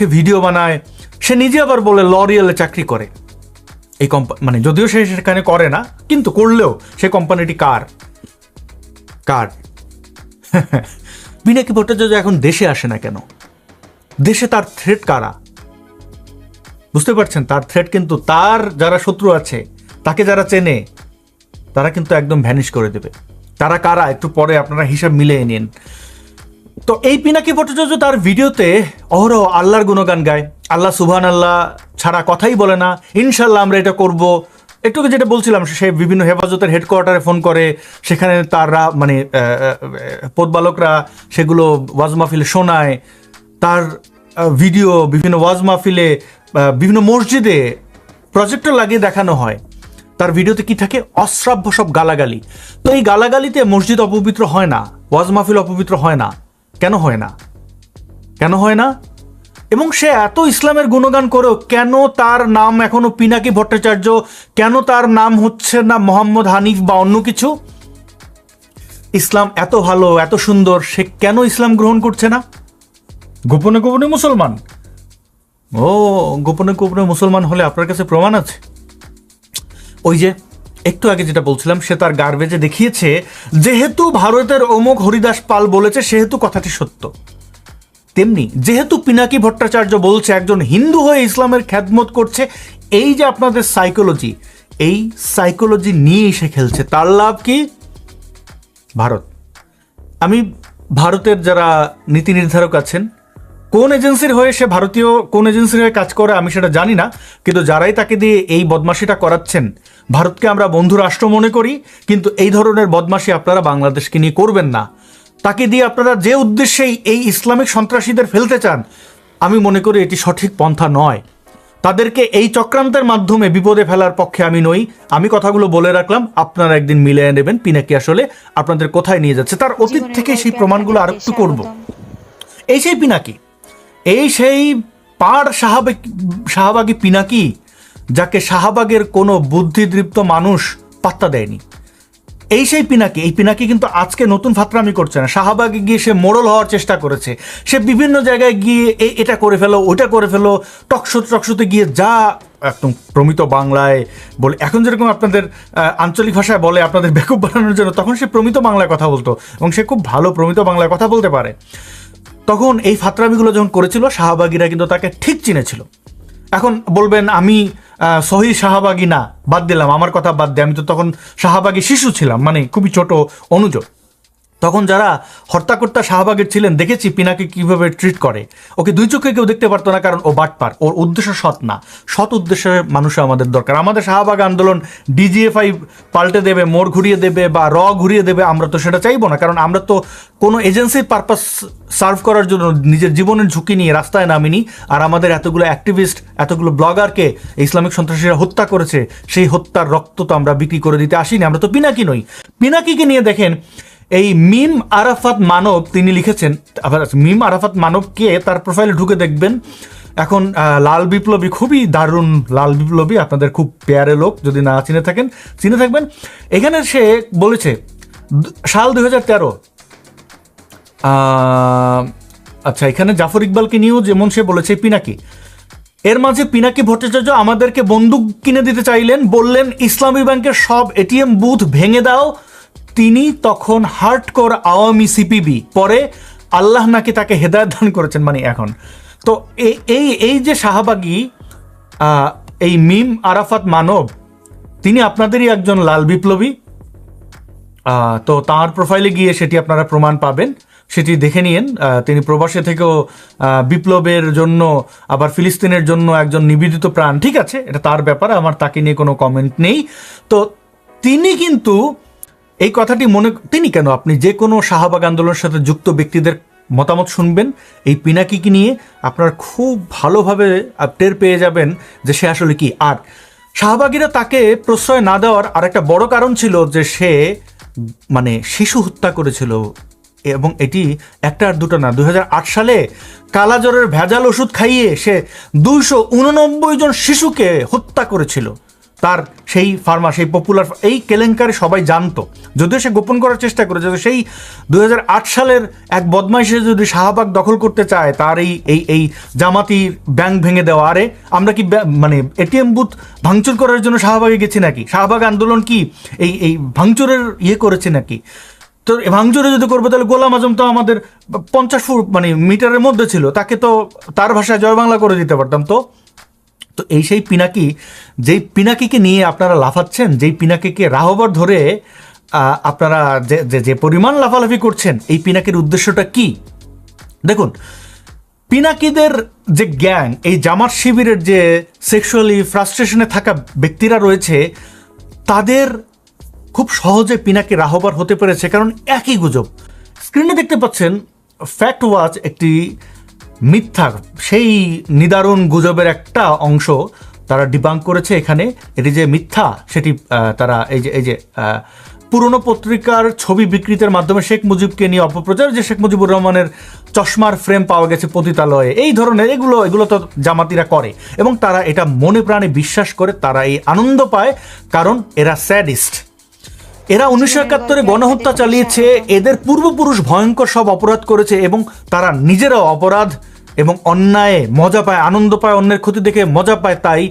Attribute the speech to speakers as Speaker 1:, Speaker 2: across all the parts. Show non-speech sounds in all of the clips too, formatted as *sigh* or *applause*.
Speaker 1: সে video বানায়, সে নিজে আবার বলে লরিয়ালে চাকরি করে। এই কোম্পানি মানে যদিও সে সেখানে করে না, কিন্তু করলেও, সে কোম্পানিটি কার? কার? *laughs* পিনাকি ভট্টাচার্য এখন দেশে আসে না কেন? দেশে তার থ্রেট কারা? বুঝতে পারছেন? তার থ্রেট কিন্তু তার যারা শত্রু আছে, তাকে যারা চেনে, তারা কিন্তু একদম ভ্যানিশ করে দেবে। তারা কারা? একটু পরে আপনারা হিসাব মিলিয়ে নিন। তো এই পিনাকি ভট্টাচার্য তার ভিডিওতে অহরহ আল্লাহর গুণগান গায়। আল্লাহ সুবহান আল্লাহ ছাড়া কথাই বলে না। ইনশাল্লাহ আমরা এটা করব। একটু যেটা বলছিলাম, সে বিভিন্ন হেফাজতের হেডকোয়ার্টারে ফোন করে। সেখানে তারা মানে পোতবালকরা সেগুলো ওয়াজ মাহফিলে শোনায়। তার ভিডিও বিভিন্ন ওয়াজ মাহফিলে বিভিন্ন মসজিদে প্রজেক্টর লাগিয়ে দেখানো হয়। তার ভিডিওতে কি থাকে? অশ্রাব্য সব গালাগালি। তো এই গালাগালিতে মসজিদ অপবিত্র হয় না, ওয়াজ মাহফিল অপবিত্র হয় না। কেন হয় না? কেন হয় না? এবং সে এত ইসলামের গুণগান করেও কেন তার নাম এখনও পিনাকি ভট্টাচার্য, কেন তার নাম হচ্ছে না মোহাম্মদ হানিফ বা অন্য কিছু? ইসলাম এত ভালো, এত সুন্দর, সে কেন ইসলাম গ্রহণ করছে না? গোপনে গোপনে মুসলমান। ও, গোপনে গোপনে মুসলমান হলে আপনার কাছে প্রমাণ আছে? ওই যে একটু আগে যেটা বলছিলাম, সে তার গার্বেজে দেখিয়েছে, যেহেতু ভারতের অমুক হরিদাস পাল বলেছে, সেহেতু কথাটি সত্য। তেমনি, যেহেতু পিনাকি ভট্টাচার্য বলছে, একজন হিন্দু হয়ে ইসলামের খ্যাতমত করছে, এই যে আপনাদের সাইকোলজি এই সাইকোলজি নিয়েই সে খেলছে, তার লাভ কি? ভারত। আমি ভারতের যারা নীতি নির্ধারক আছেন কোন এজেন্সির হয়ে সে ভারতীয় কোন এজেন্সির হয়ে কাজ করে আমি সেটা জানি না কিন্তু যারাই তাকে দিয়ে এই বদমাশিটা করাচ্ছেন ভারতকে আমরা বন্ধু রাষ্ট্র মনে করি কিন্তু এই ধরনের বদমাশি আপনারা বাংলাদেশকে নিয়ে করবেন না। তাকে দিয়ে আপনারা যে উদ্দেশ্যেই এই ইসলামিক সন্ত্রাসীদের ফেলতে চান আমি মনে করি এটি সঠিক পন্থা নয়। তাদেরকে এই চক্রান্তের মাধ্যমে বিপদে ফেলার পক্ষে আমি নই। আমি কথাগুলো বলে রাখলাম আপনারা একদিন মিলিয়ে নেবেন পিনাকি আসলে আপনাদের কোথায় নিয়ে যাচ্ছে তার অতীত থেকে সেই প্রমাণগুলো আর একটু করব। এই সেই পিনাকি এই সেই পাড় শাহবাগ শাহবাগী পিনাকি, যাকে শাহবাগের কোনো বুদ্ধিদৃপ্ত মানুষ পাত্তা দেয়নি। এই সেই পিনাকি, এই পিনাকি কিন্তু আজকে নতুন ফাতরামি করছে না। শাহবাগে গিয়ে সে মোড়ল হওয়ার চেষ্টা করেছে। সে বিভিন্ন জায়গায় গিয়ে এটা করে ফেলো, ওইটা করে ফেলো, টকশো, টকশোতে গিয়ে যা একদম প্রমিত বাংলায় বলে, এখন যেরকম আপনাদের আঞ্চলিক ভাষায় বলে আপনাদের বেকুব বানানোর জন্য, তখন সে প্রমিত বাংলায় কথা বলতো এবং সে খুব ভালো প্রমিত বাংলায় কথা বলতে পারে। তখন এই ফাতরামিগুলো যখন করেছিল, শাহবাগিরা কিন্তু তাকে ঠিক চিনেছিল। এখন বলবেন, আমি সহি শাহবাগি না, বাদ দিলাম, আমার কথা বাদ দিয়ে আমি তো তখন শাহবাগি শিশু ছিলাম মানে খুবই ছোট অনুজ তখন যারা হর্তাকর্তা শাহবাগের ছিলেন, দেখেছি পিনাকে কীভাবে ট্রিট করে। ওকে দুই চোখে কেউ দেখতে পারতো না, কারণ ও বাটপার। ওর উদ্দেশ্য সৎ না। সৎ উদ্দেশ্যে মানুষ আমাদের দরকার। আমাদের শাহবাগ আন্দোলন ডিজিএফআই পাল্টে দেবে, মোড় ঘুরিয়ে দেবে বা র ঘুরিয়ে দেবে, আমরা তো সেটা চাইব না। কারণ আমরা তো কোনো এজেন্সির পারপাস সার্ভ করার জন্য নিজের জীবনের ঝুঁকি নিয়ে রাস্তায় নামিনি। আর আমাদের এতগুলো অ্যাক্টিভিস্ট এতগুলো ব্লগারকে ইসলামিক সন্ত্রাসীরা হত্যা করেছে, সেই হত্যার রক্ত তো আমরা বিক্রি করে দিতে আসিনি। আমরা তো পিনাকি নই। পিনাকিকে নিয়ে দেখেন এই মিম আরাফাত মানব তিনি লিখেছেন, আবার মিম আরাফাত মানবকে তার প্রোফাইলে ঢুকে দেখবেন। এখন লাল বিপ্লবী খুবই দারুণ লাল বিপ্লবী, আপনাদের খুব পেয়ারে লোক, যদি না চিনে থাকেন, চিনে থাকবেন। এখানে সে বলেছে সাল দুই হাজার তেরো আচ্ছা এখানে জাফর ইকবালকে নিয়েও যেমন সে বলেছে, পিনাকি। এর মাঝে পিনাকি ভট্টাচার্য আমাদেরকে বন্দুক কিনে দিতে চাইলেন, বললেন, ইসলামী ব্যাংকের সব এটিএম বুথ ভেঙে দাও তিনি তখন হার্ডকোর আওয়ামী সিপিবি পরে আল্লাহ নাকি তাকে হেদায়ত দান করেছেন মানে এখন। তো এই এই যে শাহবাগী এই মিম আরাফাত মানব, তিনি আপনাদেরই একজন লাল বিপ্লবী। তো তার প্রোফাইলে গিয়ে সেটি আপনারা প্রমাণ পাবেন। সেটি দেখে নিয়েন। তিনি প্রবাসে থেকেও বিপ্লবের জন্য, আবার ফিলিস্তিনের জন্য একজন নিবেদিত প্রাণ। ঠিক আছে, এটা তার ব্যাপার, আমার তাকে নিয়ে কোনো কমেন্ট নেই। তো তিনি কিন্তু এই কথাটি মনে, তিনি কেন? আপনি যে কোনো শাহবাগ আন্দোলনের সাথে যুক্ত ব্যক্তিদের মতামত শুনবেন। এই পিনাকিকে নিয়ে আপনার খুব ভালোভাবে টের পেয়ে যাবেন যে সে আসলে কি। আর শাহবাগীরা তাকে প্রশ্রয় না দেওয়ার আরেকটা বড় কারণ ছিল যে সে মানে শিশু হত্যা করেছিল। এবং এটি একটা আর দুটো না দু হাজার আট সালে কালাজ্বরের ভেজাল ওষুধ খাইয়ে সে দুইশো উননব্বই জন শিশুকে হত্যা করেছিল। তার সেই ফার্মা সেই পপুলার এই কেলেঙ্কারি সবাই জানতো। যদিও সে গোপন করার চেষ্টা করে যদি সেই দুই হাজার আট সালের এক বদমাইশে যদি শাহবাগ দখল করতে চায়, তার এই এই এই জামাতির ব্যাংক ভেঙে দেওয়া। আরে, আমরা কি মানে এটিএম বুথ ভাঙচুর করার জন্য শাহবাগে গেছি নাকি? শাহবাগ আন্দোলন কি এই এই ভাঙচুরের ইয়ে করেছে নাকি? তো ভাঙচুরে যদি করব, তাহলে গোলাম আজম তো আমাদের পঞ্চাশ ফুট মানে মিটারের মধ্যে ছিল, তাকে তো তার ভাষায় জয় বাংলা করে দিতে পারতাম। তো তো এই সেই পিনাকি, যেই পিনাকিকে নিয়ে আপনারা লাফাচ্ছেন, যেই পিনাকিকে রাহবর ধরে আপনারা যে, যে- পরিমাণ লাফালাফি করছেন, এই পিনাকির উদ্দেশ্যটা কি? দেখুন, পিনাকিদের যে গ্যাং, এই জামাত শিবিরের যে সেক্সুয়ালি ফ্রাস্ট্রেশনে থাকা ব্যক্তিরা রয়েছে, তাদের খুব সহজে পিনাকি রাহবার হতে পেরেছে, কারণ একই গুজব। স্ক্রিনে দেখতে পাচ্ছেন, ফ্যাক্ট ওয়াচ একটি মিথ্যা সেই নিদারুণ গুজবের একটা অংশ তারা ডিবাঙ্ক করেছে এখানে। এটি যে মিথ্যা সেটি তারা এই যে এই যে পুরনো পত্রিকার ছবি বিকৃতের মাধ্যমে শেখ মুজিবকে নিয়ে অপপ্রচার যে শেখ মুজিবুর রহমানের চশমার ফ্রেম পাওয়া গেছে পতিতালয়ে। এই ধরনের এগুলো এগুলো তো জামাতিরা করে এবং তারা এটা মনে প্রাণে বিশ্বাস করে তারা এই আনন্দ পায় কারণ এরা স্যাডিস্ট। এরা উনিশশো একাত্তরে গণহত্যা চালিয়েছে এদের পূর্বপুরুষ ভয়ঙ্কর সব অপরাধ করেছে এবং তারা নিজেরাও অপরাধ এবং অন্যায়ে, মজা পায়, আনন্দ পায়, অন্যের ক্ষতি দেখে মজা পায়, তাই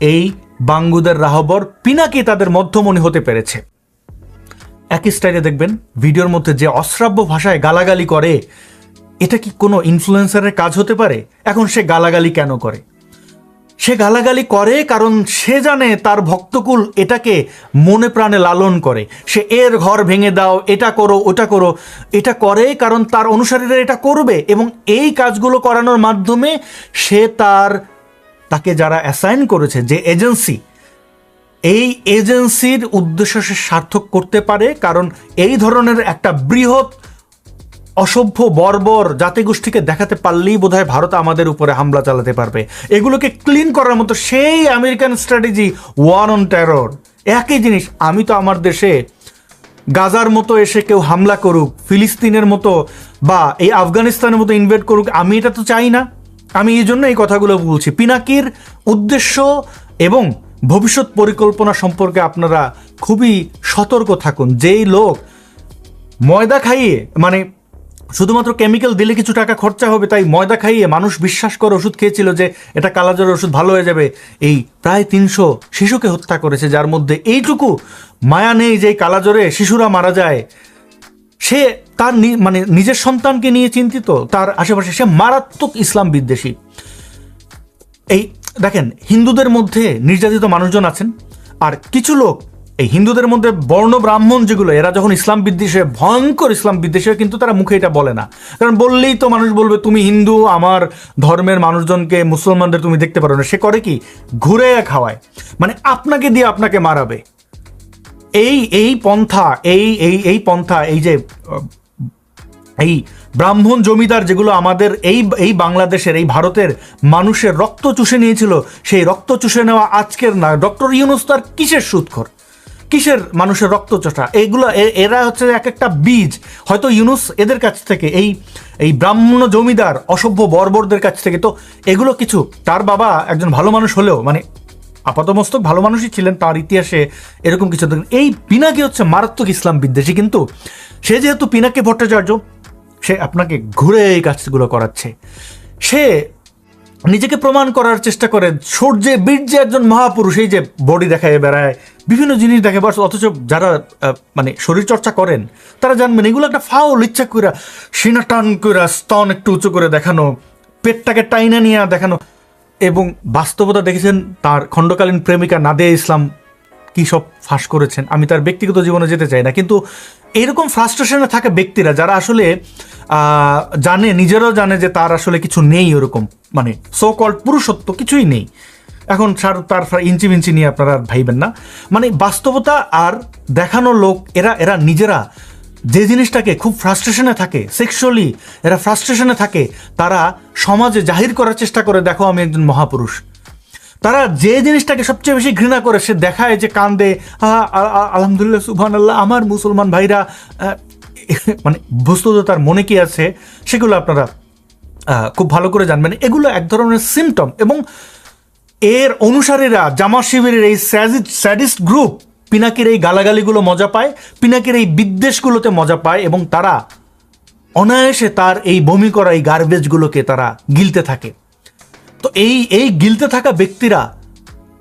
Speaker 1: এই বাঙ্গুদের রাহবর পিনাকি তাদের মধ্যমণি হতে পেরেছে। একই স্টাইলে দেখবেন, ভিডিওর মধ্যে যে অশ্রাব্য ভাষায় গালাগালি করে, এটা কি কোনো ইনফ্লুয়েন্সারের কাজ হতে পারে? এখন সে গালাগালি কেন করে? সে গালাগালি করে কারণ সে জানে তার ভক্তকুল এটাকে মনে প্রাণে লালন করে। সে এর ঘর ভেঙে দাও, এটা করো, ওটা করো। এটা করে কারণ তার অনুসারীরা এটা করবে এবং এই কাজগুলো করানোর মাধ্যমে সে তার, তাকে যারা অ্যাসাইন করেছে, যে এজেন্সি এই এজেন্সির উদ্দেশ্য সে সার্থক করতে পারে। কারণ এই ধরনের একটা বৃহৎ অসভ্য, বর্বর জাতিগোষ্ঠীকে দেখাতে পারলেই বোধহয় ভারত আমাদের উপরে হামলা চালাতে পারবে। এগুলোকে ক্লিন করার মতো সেই American strategy war on terror একই জিনিস, আমি তো আমার দেশে গাজার মতো এসে কেউ হামলা করুক, ফিলিস্তিনের মতো বা এই আফগানিস্তানের মতো ইনভেট করুক, আমি এটা তো চাই না। আমি এই জন্য এই কথাগুলো বলছি। পিনাকির উদ্দেশ্য এবং ভবিষ্যৎ পরিকল্পনা সম্পর্কে আপনারা খুবই সতর্ক থাকুন। যেই লোক ময়দা খাইয়ে মানে শুধুমাত্র কেমিক্যাল দিলে কিছু টাকা খরচা হবে, তাই ময়দা খাইয়ে মানুষ বিশ্বাস করে ওষুধ খেয়েছিল যে এটা কালাজ্বরের ওষুধ ভালো হয়ে যাবে। এই প্রায় তিনশো শিশুকে হত্যা করেছে, যার মধ্যে এইটুকু মায়া নেই যে কালাজ্বরে শিশুরা মারা যায়। সে তার মানে নিজের সন্তানকে নিয়ে চিন্তিত, তার আশেপাশে সে মারাত্মক ইসলাম বিদ্বেষী। এই দেখেন, হিন্দুদের মধ্যে নির্যাতিত মানুষজন আছেন, আর কিছু লোক এই হিন্দুদের মধ্যে বর্ণ ব্রাহ্মণ যেগুলো, এরা যখন ইসলাম বিদ্বেষে, ভয়ঙ্কর ইসলাম বিদ্বেষে, কিন্তু তারা মুখে এটা বলে না। কারণ বললেই তো মানুষ বলবে, তুমি হিন্দু, আমার ধর্মের মানুষজনকে, মুসলমানদের তুমি দেখতে পারো না। সে করে কি? ঘুরে খাওয়ায়। মানে আপনাকে দিয়ে আপনাকে মারাবে। এই এই পন্থা, এই এই এই পন্থা, এই যে এই ব্রাহ্মণ জমিদার যেগুলো আমাদের এই এই বাংলাদেশের, এই ভারতের মানুষের রক্ত চুষে নিয়েছিল, সেই রক্ত চুষে নেওয়া আজকের না, ডক্টর ইউনুস তার কিসের সুৎখর? কিসের মানুষের রক্ত চোষা এইগুলো এরা হচ্ছে এক একটা বীজ। হয়তো ইউনুস এদের কাছ থেকে, এই এই ব্রাহ্মণ জমিদার, অসভ্য বর্বরদের কাছ থেকে, তো এগুলো কিছু, তার বাবা একজন ভালো মানুষ হলেও মানে আপাতমস্তক ভালো মানুষই ছিলেন, তার ইতিহাসে এরকম কিছু এই পিনাকি হচ্ছে মারাত্মক ইসলাম বিদ্বেষী, কিন্তু সে যেহেতু পিনাকি ভট্টাচার্য, সে আপনাকে ঘুরে এই কাজগুলো করাচ্ছে। সে নিজেকে প্রমাণ করার চেষ্টা করে, সূর্যে, বীর্যে একজন মহাপুরুষ, এই যে বডি দেখায়, বেড়ায়, বিভিন্ন জিনিস দেখে বাস, অথচ যারা মানে শরীরচর্চা করেন, তারা জানবেন, এগুলো একটা ফাউল ইচ্ছা কইরা, সিনা টান কইরা, স্তন একটু উঁচু করে দেখানো, পেটটাকে টাইনা নিয়ে দেখানো, এবং বাস্তবতা দেখেছেন তার খণ্ডকালীন প্রেমিকা নাদে ইসলাম কি সব ফাঁস করেছেন? আমি তার ব্যক্তিগত জীবনে যেতে চাই না। কিন্তু এরকম ফ্রাস্ট্রেশনে থাকা ব্যক্তিরা যারা আসলে জানে, নিজেরাও জানে যে তার আসলে কিছু নেই ওরকম। মানে সো কল্ড পুরুষত্ব কিছুই নেই। এখন সার, তার ইঞ্চি মিঞ্চি নিয়ে আপনারা ভাইবেন না। মানে বাস্তবতা আর দেখানো লোক, এরা এরা নিজেরা যে জিনিসটাকে খুব ফ্রাস্ট্রেশনে থাকে সেক্সুয়ালি এরা ফ্রাস্ট্রেশনে থাকে, তারা সমাজে জাহির করার চেষ্টা করে, দেখো আমি একজন মহাপুরুষ। তারা যে জিনিসটাকে সবচেয়ে বেশি ঘৃণা করে, সে দেখায় যে কান্দে আলহামদুলিল্লাহ সুবহান আল্লাহ আমার মুসলমান ভাইরা মানে বস্তুত তার মনে কি আছে, সেগুলো আপনারা খুব ভালো করে জানবেন। এগুলো এক ধরনের সিমটম এবং এর অনুসারীরা, জামা শিবিরের এই স্যাডিস্ট গ্রুপ পিনাকির এই গালাগালিগুলো মজা পায়, পিনাকির এই বিদ্বেষগুলোতে মজা পায় এবং তারা অনায়াসে তার এই বমি করা এই গার্বেজগুলোকে তারা গিলতে থাকে। তো এই এই গিলতে থাকা ব্যক্তিরা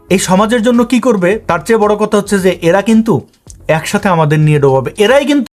Speaker 1: এই সমাজের জন্য কি করবে? তার চেয়ে বড় কথা হচ্ছে যে এরা কিন্তু একসাথে আমাদের নিয়ে ডোবাবে। এরাই কিন্তু